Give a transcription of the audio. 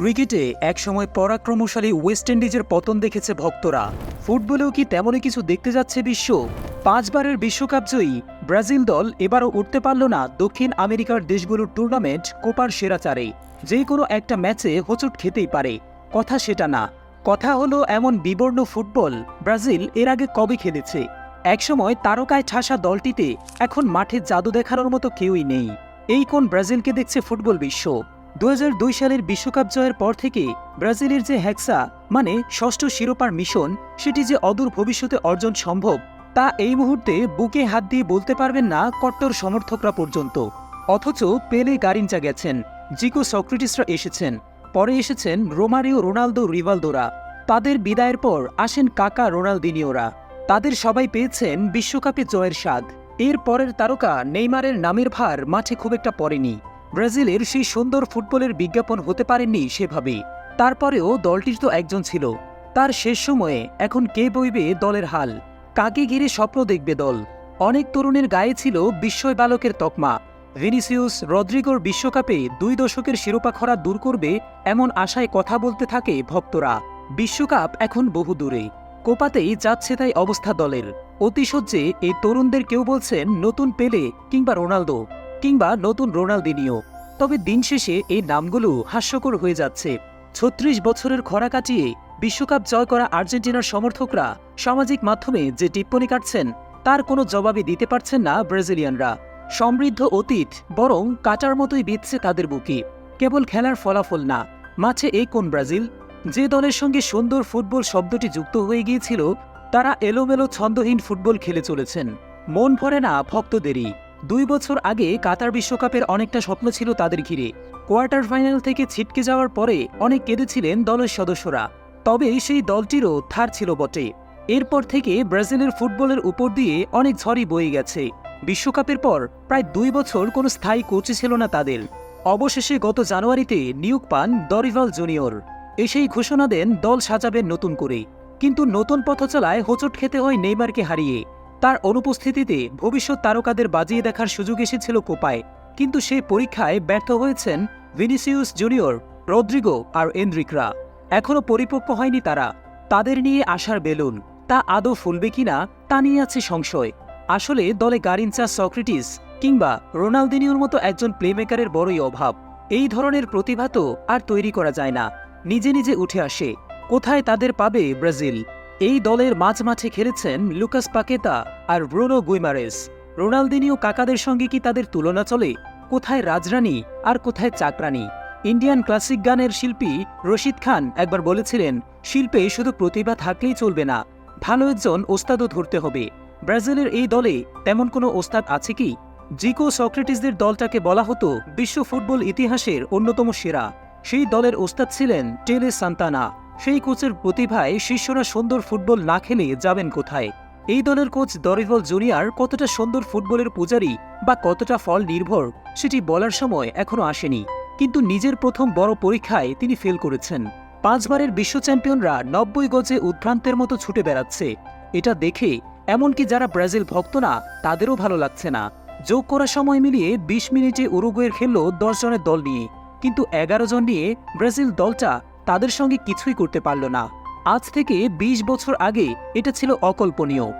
ক্রিকেটে একসময় পরাক্রমশালী ওয়েস্ট ইন্ডিজের পতন দেখেছে ভক্তরা। ফুটবলেও কি তেমনই কিছু দেখতে যাচ্ছে বিশ্ব? পাঁচবারের বিশ্বকাপ জয়ী ব্রাজিল দল এবারও উঠতে পারল না দক্ষিণ আমেরিকার দেশগুলোর টুর্নামেন্ট কোপার সেরাচারে যে কোনো একটা ম্যাচে হোঁচট খেতেই পারে। কথা সেটা না। কথা হলো এমন বিবর্ণ ফুটবল ব্রাজিল এর আগে কবে খেলেছে? একসময় তারকায় ঠাসা দলটিতে এখন মাঠে জাদু দেখানোর মতো কেউই নেই। এই কোন ব্রাজিলকে দেখছে ফুটবল বিশ্ব। দু হাজার দুই সালের বিশ্বকাপ জয়ের পর থেকে ব্রাজিলের যে হ্যাক্সা মানে ষষ্ঠ শিরোপার মিশন, সেটি যে অদূর ভবিষ্যতে অর্জন সম্ভব, তা এই মুহূর্তে বুকে হাত দিয়ে বলতে পারবেন না কট্টর সমর্থকরা পর্যন্ত। অথচ পেলে গারিঞ্চা গেছেন, জিকো সক্রেটিসরা এসেছেন, পরে এসেছেন রোমারিও রোনালদো রিভালদোরা। তাদের বিদায়ের পর আসেন কাকা রোনালদিনিওরা। তাদের সবাই পেয়েছেন বিশ্বকাপে জয়ের স্বাদ। এর পরের তারকা নেইমারের নামের ভার মাঠে খুব একটা পড়েনি। ব্রাজিলের সেই সুন্দর ফুটবলের বিজ্ঞাপন হতে পারেননি সেভাবে। তারপরেও দলটির তো একজন ছিল। তার শেষ সময়ে এখন কে বইবে দলের হাল? কাকে ঘিরে স্বপ্ন দেখবে দল? অনেক তরুণের গায়ে ছিল বিস্ময় বালকের তকমা। ভিনিসিয়াস রদ্রিগোর বিশ্বকাপে দুই দশকের শিরোপা খরা দূর করবে এমন আশায় কথা বলতে থাকে ভক্তরা। বিশ্বকাপ এখন বহু দূরে। কোপাতেই যাচ্ছে তাই অবস্থা দলের। অতিশয্যে এই তরুণদের কেউ বলছেন, নতুন পেলে কিংবা রোনালদো। কিংবা নতুন রোনালদিনিও তবে দিন শেষে এই নামগুলো হাস্যকর হয়ে যাচ্ছে। ছত্রিশ বছরের খরা কাটিয়ে বিশ্বকাপ জয় করা আর্জেন্টিনার সমর্থকরা সামাজিক মাধ্যমে যে টিপ্পনি কাটছেন, তার কোনো জবাবই দিতে পারছেন না ব্রাজিলিয়ানরা। সমৃদ্ধ অতীত বরং কাটার মতোই বিধছে তাদের বুকে। কেবল খেলার ফলাফল না, মাঠে এই কোন ব্রাজিল? যে দলের সঙ্গে সুন্দর ফুটবল শব্দটি যুক্ত হয়ে গিয়েছিল, তারা এলোমেলো ছন্দহীন ফুটবল খেলে চলেছেন। মন ভরে না ভক্তদেরই। দুই বছর আগে কাতার বিশ্বকাপের অনেকটা স্বপ্ন ছিল তাদের ঘিরে। কোয়ার্টার ফাইনাল থেকে ছিটকে যাওয়ার পরে অনেক কেঁদেছিলেন দলের সদস্যরা। তবে সেই দলটিরও থার ছিল বটে। এরপর থেকে ব্রাজিলের ফুটবলের উপর দিয়ে অনেক ঝড়ই বয়ে গেছে। বিশ্বকাপের পর প্রায় দুই বছর কোনো স্থায়ী কোচই ছিল না তাদের। অবশেষে গত জানুয়ারিতে নিয়োগ পান দরিভাল জুনিয়র। এসেই ঘোষণা দেন দল সাজাবেন নতুন করে। কিন্তু নতুন পথচলায় হোঁচট খেতে হয় নেইমারকে হারিয়ে। তার অনুপস্থিতিতে ভবিষ্যৎ তারকাদের বাজিয়ে দেখার সুযোগ এসেছিল কোপায়, কিন্তু সেই পরীক্ষায় ব্যর্থ হয়েছেন ভিনিসিউস জুনিয়র, রদ্রিগো আর এন্দ্রিকরা। এখনও পরিপক্ব হয়নি তারা। তাদের নিয়ে আসার বেলুন, তা আদৌ ফুলবে কিনা তা নিয়ে আছে সংশয়। আসলে দলে গারিনচা, সক্রেটিস কিংবা রোনালদিনিওর মতো একজন প্লেমেকারের বড়ই অভাব। এই ধরনের প্রতিভা তো আর তৈরি করা যায় না। নিজে নিজে উঠে আসে। কোথায় তাদের পাবে ব্রাজিল? এই দলের মাঝ মাঠে খেলেছেন লুকাস পাকেতা আর ব্রুনো গুইমারেস। রোনালদিনিও কাকাদের সঙ্গে কি তাদের তুলনা চলে? কোথায় রাজরানী আর কোথায় চাকরানী? ইন্ডিয়ান ক্লাসিক গানের শিল্পী রশিদ খান একবার বলেছিলেন, শিল্পে শুধু প্রতিভা থাকলেই চলবে না, ভালো একজন ওস্তাদও ধরতে হবে। ব্রাজিলের এই দলে তেমন কোনো ওস্তাদ আছে কি? জিকো সক্রেটিসদের দলটাকে বলা হতো বিশ্ব ফুটবল ইতিহাসের অন্যতম সেরা। সেই দলের ওস্তাদ ছিলেন টেলে সান্তানা। সেই কোচের প্রতিভায় শিষ্যরা সুন্দর ফুটবল না খেলে যাবেন কোথায়? এই দলের কোচ দরিভল জুনিয়র কতটা সুন্দর ফুটবলের পূজারী বা কতটা ফল নির্ভর সেটি বলার সময় এখনও আসেনি। কিন্তু নিজের প্রথম বড় পরীক্ষায় তিনি ফেল করেছেন। পাঁচবারের বিশ্ব চ্যাম্পিয়নরা নব্বই গজে উদ্ভ্রান্তের মতো ছুটে বেড়াচ্ছে। এটা দেখে এমনকি যারা ব্রাজিল ভক্ত না, তাদেরও ভালো লাগছে না। যোগ করা সময় মিলিয়ে ২০ মিনিটে উরুগুয়ের খেলল দশ জনের দল নিয়ে। কিন্তু এগারো জন নিয়ে ব্রাজিল দলটা তাদের সঙ্গে কিছুই করতে পারল না। আজ থেকে ২০ বছর আগে এটা ছিল অকল্পনীয়।